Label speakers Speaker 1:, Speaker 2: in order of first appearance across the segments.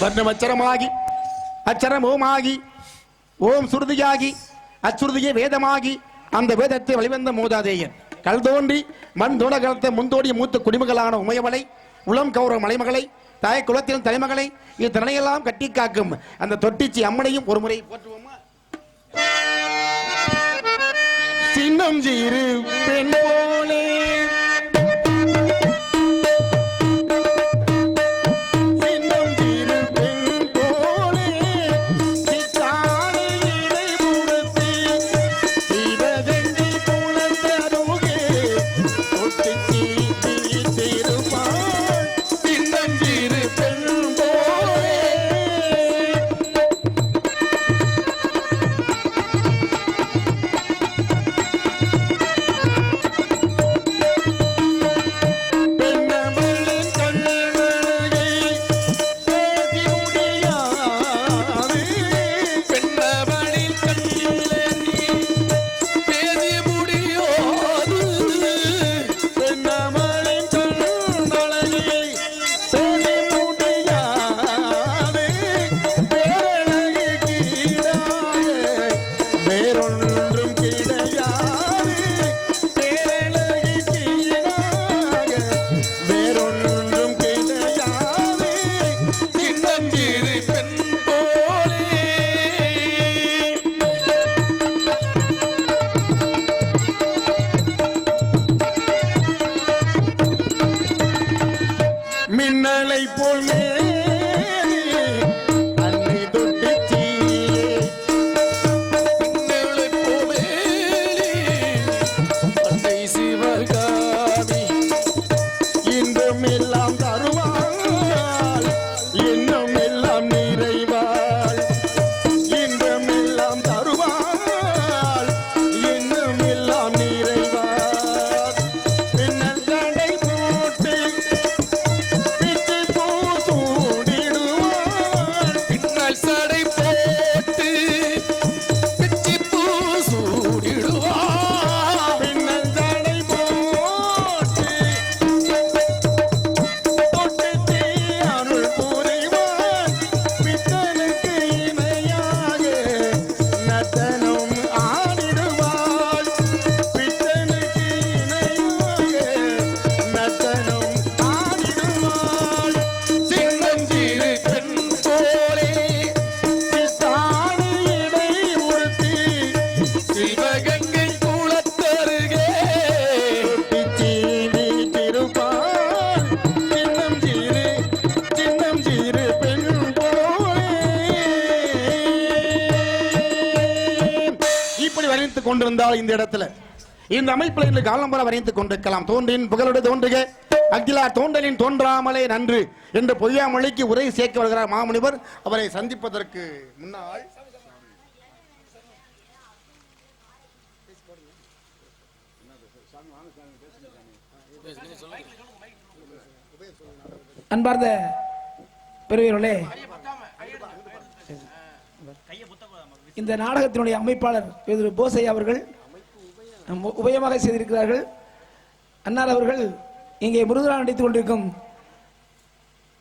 Speaker 1: வர்ணம் அச்சரமாகி அச்சரம் ஓமாகி ஓம் சுருதியாகி அச்சுருதியே வேதமாகி அந்த வேதத்தை வழிவந்த மூதாதேயன் கல் தோன்றி மண் தோணகலத்த முந்தோடிய மூத்த குடிமகளான உமையவளை உளம் கௌரவ மலைமகளை தாய குலத்தின் தலைமகளை இத்தனையெல்லாம் கட்டி காக்கும் அந்த தொட்டிச்சி அம்மனையும் ஒரு முறை போற்றுவோமா? சின்னம் ஜீரு பெண் போலே கொண்டிருந்தால் இந்த இடத்துல. இந்த அமைப்பில் இன்று காலம்பர வரைந்து கொண்டிருக்கலாம். தோன்றின் புகழோடு தோன்றுக. அகிலா தோன்றலின் தோன்றாமலே நன்று என்று பொய்யாமொழிக்கு உரை சேர்க்க வருகிறார் மாமுனிவர். அவரை சந்திப்பதற்கு முன்னால்
Speaker 2: அன்பார்ந்த பெரியவர்களே இந்த நாடகத்தினுடைய அமைப்பாளர் திரு போசை அவர்கள் உ- உபயமாக செய்திருக்கிறார்கள். அன்னார் அவர்கள் இங்கே முருகரா நடித்துக் கொண்டிருக்கும்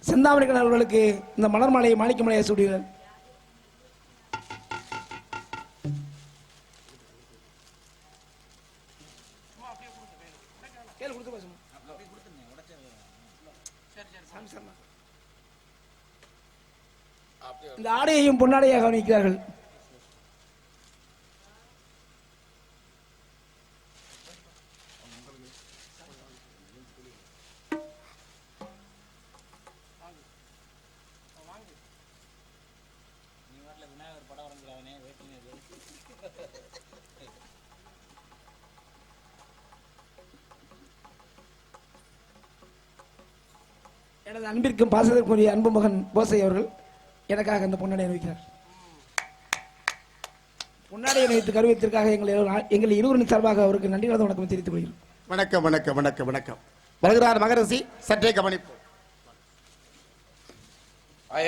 Speaker 2: செந்தாமணிக்கன் அவர்களுக்கு இந்த மலர் மாலையை மாணிக்க சூடுகிறார் இந்த ஆடையையும் பொன்னாடையாக கவனிக்கிறார்கள் எனது அன்பிற்கும் பாசத்திற்குரிய அன்பு மகன் போசை அவர்கள் எனக்காக அந்த பொன்னாடை அணிவிக்கிறார். பொன்னாடை அணிவித்து கருவியத்திற்காக எங்கள் எங்கள் இருவரின் சார்பாக அவருக்கு நன்றி கலந்த வணக்கம் தெரிவித்துக் கொள்கிறோம்
Speaker 1: வணக்கம் வணக்கம் வணக்கம் வணக்கம். வருகிறார் மகரிஷி சற்றே கவனிப்போம்.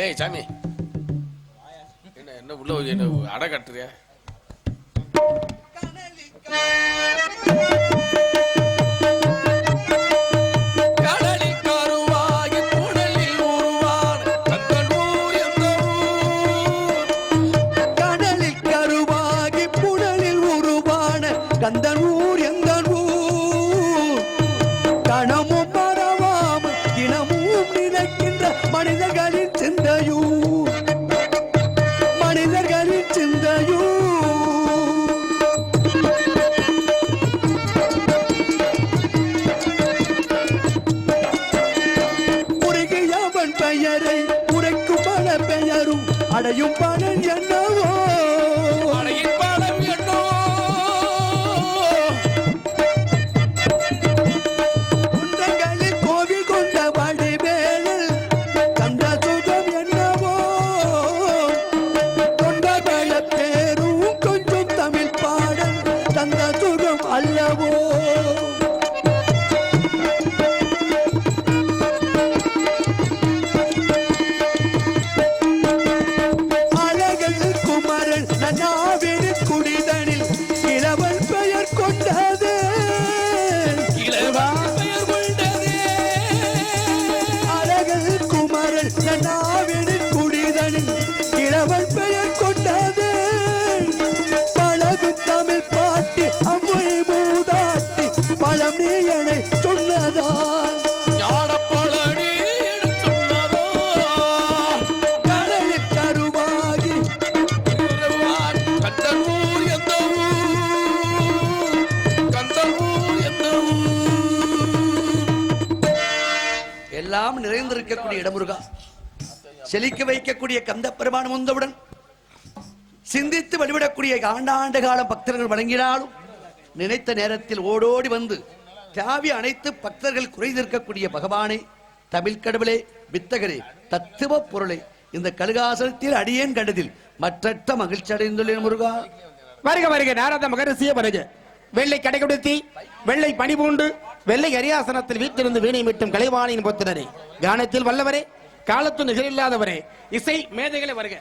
Speaker 3: ஏய் சாமி. என்ன என்ன உள்ள என்ன அடை கட்டுறியா?
Speaker 4: Boom. பெயரை உரைக்கும் பல பெயரும் அடையும் பலன் என்னவோ?
Speaker 3: सजावे
Speaker 4: எல்லாம் நிறைந்திருக்கக்கூடிய இடமுருகா. செழிக்க வைக்கக்கூடிய கந்த பெருமான் வந்தவுடன் சிந்தித்து வழிபடக்கூடிய ஆண்டாண்டு காலம் பக்தர்கள் வழங்கினாலும் நினைத்த நேரத்தில் ஓடோடி வந்து தியாவி அனைத்து பக்தர்கள் குறைந்திருக்கக்கூடிய பகவானே தமிழ் கடவுளே வித்தகரே தத்துவ பொருளை இந்த கழுகாசனத்தில் அடியேன் கண்டதில் மற்றற்ற மகிழ்ச்சி அடைந்துள்ளேன் முருகா.
Speaker 1: வருக வருக நாரத மகரிசிய வருக வெள்ளை கடைகொடுத்தி வெள்ளை பணிபூண்டு வெள்ளை அரியாசனத்தில் வீட்டிலிருந்து வீணை மீட்டும் கலைவாணியின் பொத்தினரே கானத்தில் வல்லவரே காலத்து நிகரில்லாதவரே. இசை மேதைகளை வருக.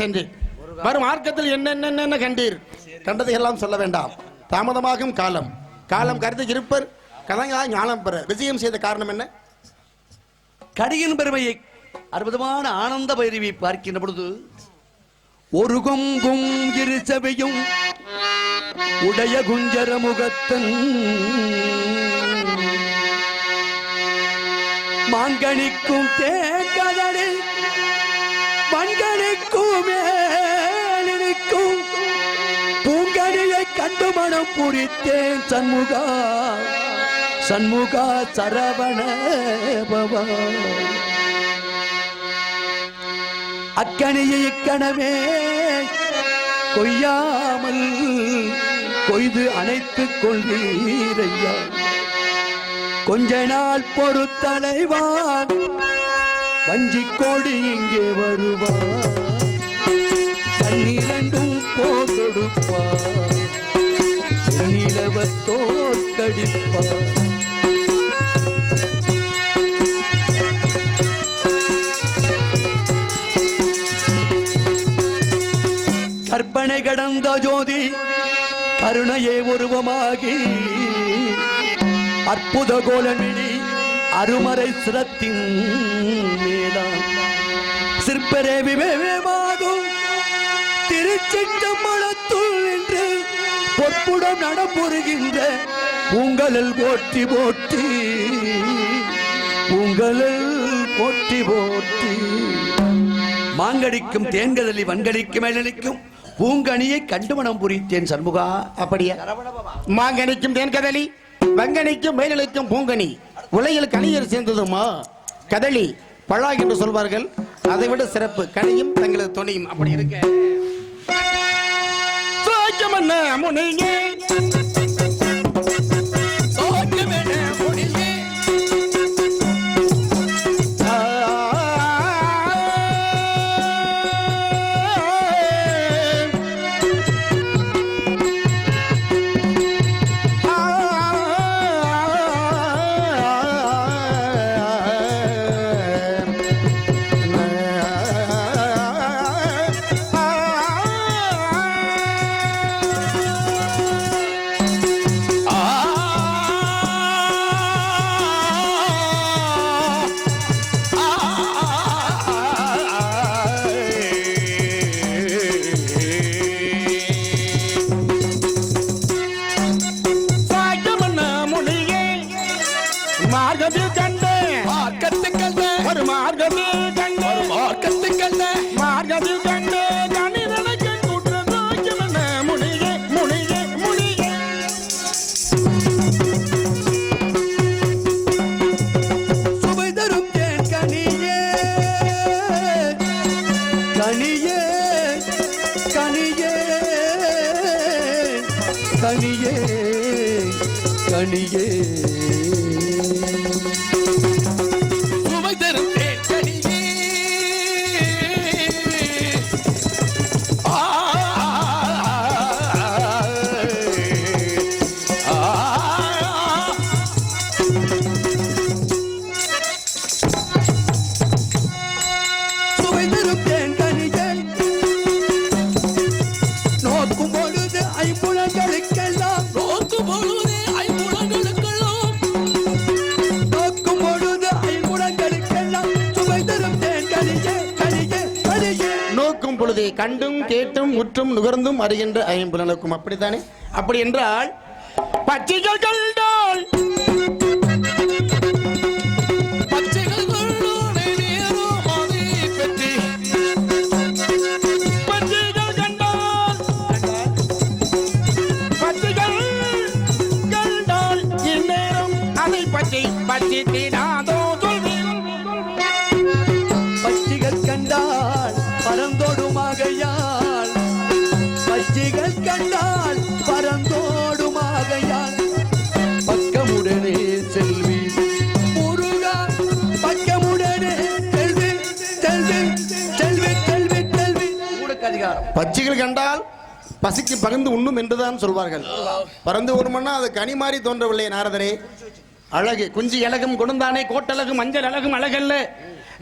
Speaker 1: எங்கெங்கு வரும் மார்க்கத்தில் என்னென்ன கண்டீர்? கண்டதை எல்லாம் சொல்ல வேண்டாம். தாமதமாகும் காலம். காலம் கருதி இருப்பர் கலைஞராக ஞானம் பெற. விஜயம் செய்த காரணம் என்ன?
Speaker 4: கடியின் பெருமையை அற்புதமான ஆனந்த பைரவி பார்க்கின்ற பொழுது ஒரு கொங்கும் இரு சபையும் உடைய குஞ்சர முகத்தன் மாங்கனிக்கும் தே கண்டு மனம் புரித்தேன் சண்முகா. சண்முகா சரவண பவா. அக்கனியை இக்கணமே கொய்யாமல் கொய்து அணைத்துக் கொள்வீரையா. கொஞ்ச நாள் பொறுத்தலைவான் வஞ்சி கோடி இங்கே வருவான். கண்ணீரண்டும் போதொடுப்பான் நிலவ தோற்கடிப்பான் கற்பனை கடந்த ஜோதி கருணையே உருவமாகி. அற்புத கோலமிழி அருமறை சிரத்தின் மேலாம் சிற்பரே விவேகமாகும் திருச்சிட்டம்பலத்துள் நட்புடன் நடப்புறுகின்ற உங்களில் போற்றி போற்றி உங்களில் போற்றி போற்றி. மாங்கடிக்கும் தேன்கதலி வன்கடிக்கும் மேலளிக்கும் பூங்கனியை கண்டுமணம் புரித்தேன் சண்முகா.
Speaker 1: அப்படியா? மாங்கனிக்கும் தேன்கதலி வங்கனிக்கும் மேலளிக்கும் பூங்கனி. உலகில் கனியர் சேர்ந்ததுமா? கதலி பழா என்று சொல்வார்கள். அதை விட சிறப்பு. கனியும் தங்களது துணையும் அப்படி இருக்க.
Speaker 4: I'm
Speaker 1: a amuninge கண்டும் கேட்டும் உற்றும் நுகர்ந்தும் அறிகின்ற ஐம்புலனுக்கும் அப்படித்தானே? அப்படி என்றால் பச்சைகள்
Speaker 3: பச்சைகள்
Speaker 1: பச்சைகள் கண்டால் பசிக்கு பகிர்ந்து உண்ணும் என்றுதான் சொல்வார்கள். பறந்து வருமன்னா அது கனி மாறி தோன்றவில்லை நாரதரே. அழகு குஞ்சி அழகும் கொடுந்தானே கோட்டழகும் மஞ்சள் அழகும் அழகல்ல.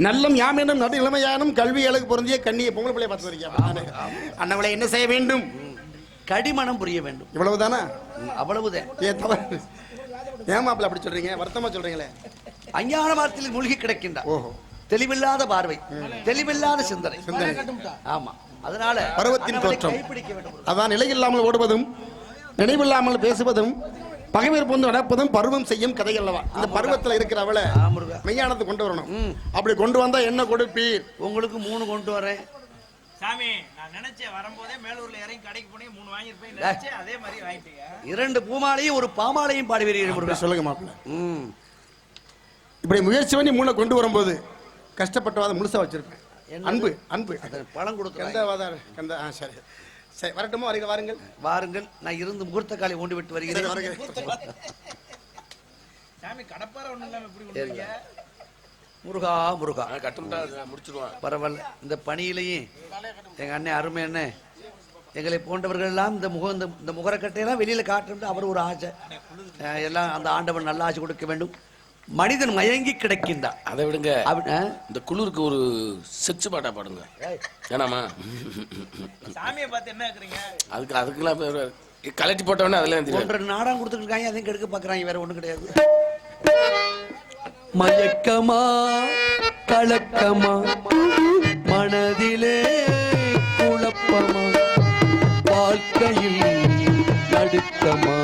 Speaker 1: நல்லம் யாமெனும் நடு இளமையானும் கல்வி அழகு பொருந்திய கண்ணியை பொங்கல் பிள்ளை பார்த்து வரீங்க அண்ணவளை என்ன செய்ய வேண்டும்?
Speaker 4: கடிமணம் புரிய வேண்டும்.
Speaker 1: இவ்வளவுதானா?
Speaker 4: அவ்வளவுதான்.
Speaker 1: ஏன் தவறு ஏன் மாப்பிள்ள அப்படி சொல்றீங்க? வருத்தமா சொல்றீங்களே.
Speaker 4: அஞ்ஞான வார்த்தையில் மூழ்கி கிடக்கின்றார்.
Speaker 1: ஓஹோ.
Speaker 4: தெளிவில்லாத பார்வை. தெளிவில்லாத சிந்தனை.
Speaker 1: சிந்தனை.
Speaker 4: ஆமா. அதனால
Speaker 1: பருவத்தின் தோற்றம். அதான் நிலையில்லாமல் ஓடுவதும் நினைவில்லாமல் பேசுவதும் பகைவர் போந்து நடப்பதும் பருவம் செய்யும் கதை அல்லவா இந்த பருவத்துல இருக்கிற அவளை. மெய்யானத்தை கொண்டு வரணும். அப்படி கொண்டு வந்தா என்ன கொடுப்பீர்?
Speaker 4: உங்களுக்கு மூணு கொண்டு வரேன்.
Speaker 5: சாமி நான் நினைச்சேன் வரும்போதே மேலூர்ல இறங்கி கடைக்கு போனே மூணு வாங்கிருப்பேன் நினைச்சேன் அதே மாதிரி வாங்கிட்டீங்க.
Speaker 4: இரண்டு பூமாலையும் ஒரு பாமாலையும் பாடுவீர்கள்
Speaker 1: சொல்லுங்க மாப்பிள்ள.
Speaker 4: ம்.
Speaker 1: இப்படி முயற்சி பண்ணி மூணை கொண்டு வரும்போது கஷ்டப்பட்டவாத முழுசா வச்சிருப்பேன்? அன்பு அன்பு.
Speaker 4: பழம்
Speaker 1: வாதார் எந்த ஆ சரி. சரி வரட்டுமா? வருங்க வாருங்கள்.
Speaker 4: வாருங்கள். நான் இருந்து முகூர்த்த காலை கொண்டு விட்டு வருகிறேன்.
Speaker 5: சாமி கடப்பார ஒண்ணு இல்லாம இப்படி
Speaker 4: முருகா முருகா.
Speaker 3: கட்டும்டா நான் முடிச்சிருவான்
Speaker 4: பரவாயில்ல. இந்த பணியிலையும் எங்க அண்ணன் அருமை அண்ணன் எங்களை போன்றவர்கள் எல்லாம் இந்த முக இந்த முகரக்கட்டையெல்லாம் வெளியில காட்டணும் அவர் ஒரு ஆசை. எல்லாம் அந்த ஆண்டவன் நல்ல ஆசை கொடுக்க வேண்டும். மனிதன் மயங்கி கிடக்கின்றான்.
Speaker 3: அதை விடுங்க? இந்த குளிருக்கு ஒரு செக்ஸ் பாட்டா பாடுங்க. ஏனாமா
Speaker 5: சாமியை பார்த்து என்ன
Speaker 3: அதுக்கு அதுக்கெல்லாம் பேர் கலட்டி போட்டவொடனே அதெல்லாம்
Speaker 4: ஒன்றரை நாடகம் கொடுத்துட்டு இருக்காங்க அதையும் கெடுக்க பாக்குறாங்க வேற ஒண்ணும் கிடையாது. மயக்கமா கலக்கமா மனதிலே குழப்பமா வாழ்க்கையில் நடுக்கமா.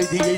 Speaker 4: அமைதியை